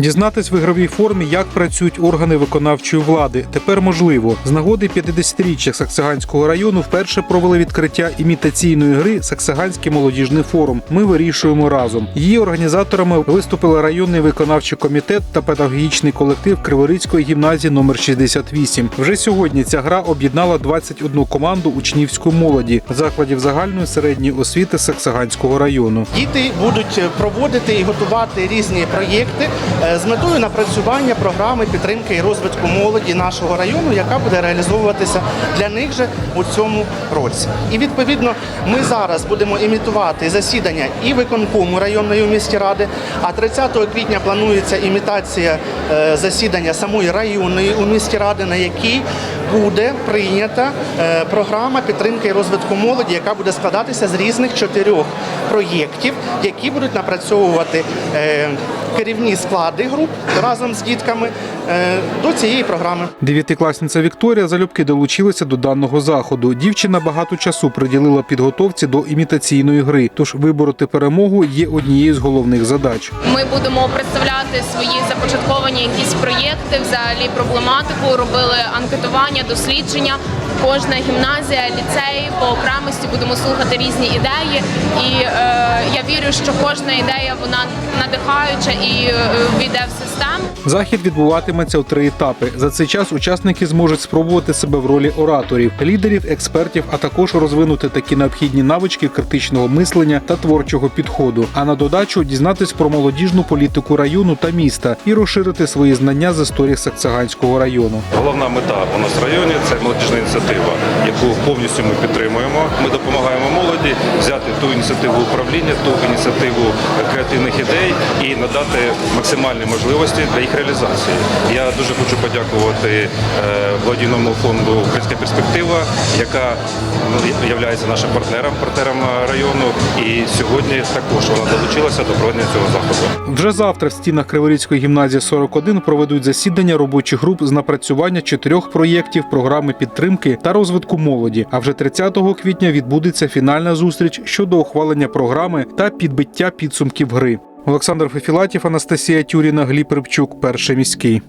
Дізнатись в ігровій формі, як працюють органи виконавчої влади, тепер можливо. З нагоди 50-річчя Саксаганського району вперше провели відкриття імітаційної гри Саксаганський молодіжний форум. Ми вирішуємо разом. Її організаторами виступили районний виконавчий комітет та педагогічний колектив Криворізької гімназії номер 68. Вже сьогодні ця гра об'єднала 21 команду учнівської молоді закладів загальної середньої освіти Саксаганського району. Діти будуть проводити і готувати різні проєкти е, з метою напрацювання програми підтримки і розвитку молоді нашого району, яка буде реалізовуватися для них же у цьому році. І відповідно ми зараз будемо імітувати засідання і виконкому районної місті ради. А 30 квітня планується імітація е, засідання самої районної у місті ради, на якій буде прийнята е, програма підтримки і розвитку молоді, яка буде складатися з різних чотирьох проєктів, які будуть напрацьовувати е, керівні склади груп разом з дітками е, до цієї програми. Дев'ятикласниця Вікторія залюбки долучилася до даного заходу. Дівчина багато часу приділила підготовці до імітаційної гри, тож вибороти перемогу є однією з головних задач. Ми будемо представляти свої започатковані якісь проєкти, взагалі проблематику, робили анкетування, дослідження. Кожна гімназія, ліцей по окремості будемо слухати різні ідеї. І Uh, вірю, що кожна ідея вона надихаюча і е, війде в систему. Захід відбуватиметься у три етапи. За цей час учасники зможуть спробувати себе в ролі ораторів, лідерів, експертів, а також розвинути такі необхідні навички критичного мислення та творчого підходу. А на додачу дізнатись про молодіжну політику району та міста і розширити свої знання з історії Саксаганського району. Головна мета у нас в районі це молодіжна ініціатива, яку повністю ми підтримуємо. Ми допомагаємо молоді взяти ту ініціативу управління, ту ініціативу креативних ідей і надати максимальні можливості для їх реалізації. Я дуже хочу подякувати е, благодійному фонду Українська перспектива, яка ну, є нашим партнером, партнером району. І сьогодні також вона долучилася до проведення цього заходу. Вже завтра в стінах Криворізької гімназії 41 проведуть засідання робочих груп з напрацювання чотирьох проєктів програми підтримки та розвитку молоді. А вже 30 квітня відбудеться фінальна зустріч щодо ухвалення програми та підбиття підсумків гри. Олександр Фефілатів, Анастасія Тюріна, Гліб Рибчук, перший міський.